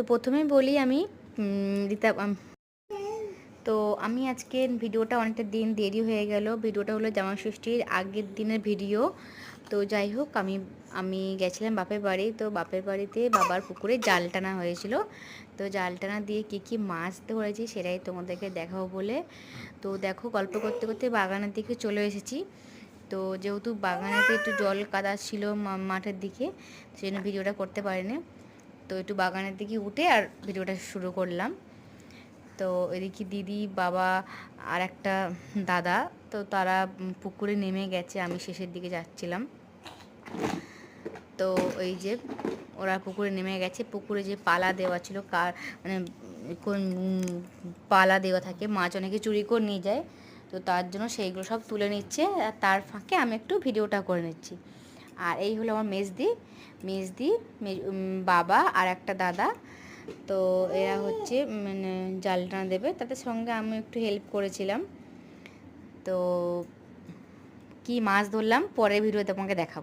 তো প্রথমেই বলি আমি রীতা তো আমি আজকে ভিডিওটা অনেকটা দিন দেরি হয়ে গেল। ভিডিওটা হলো জামা ষষ্ঠীর আগের দিনের ভিডিও। তো যাই হোক, আমি আমি গেছিলাম বাপের বাড়ি। তো বাপের বাড়িতে বাবার পুকুরে জাল টানা হয়েছিল। তো জাল টানা দিয়ে কী কী মাছ ধরেছি সেটাই তোমাদেরকে দেখাবো বলে। তো দেখো, গল্প করতে করতে বাগানের দিকে চলে এসেছি। তো যেহেতু বাগানেতে একটু জল কাদা ছিল মাঠের দিকে, সেই জন্য ভিডিওটা করতে পারিনি। তো একটু বাগানের দিকে উঠে আর ভিডিওটা শুরু করলাম। তো এদিকে দিদি, বাবা আর একটা দাদা, তো তারা পুকুরে নেমে গেছে, আমি শেষের দিকে যাচ্ছিলাম। তো এই যে ওরা পুকুরে নেমে গেছে, পুকুরে যে পালা দেওয়া ছিল, কার মানে কোন পালা দেওয়া থাকে, মাছ অনেকে চুরি করে নিয়ে যায়, তো তার জন্য সেইগুলো সব তুলে নিচ্ছে, আর তার ফাঁকে আমি একটু ভিডিওটা করে নিচ্ছি। আর এই হলো আমার মেজদি মেজদি বাবা আর একটা দাদা। তো এরা হচ্ছে মানে জাল টানা দেবে। তাদের সঙ্গে আমি একটু হেল্প করেছিলাম। তো কি মাছ ধরলাম, পরের ভিডিও তোমাকে দেখাবো।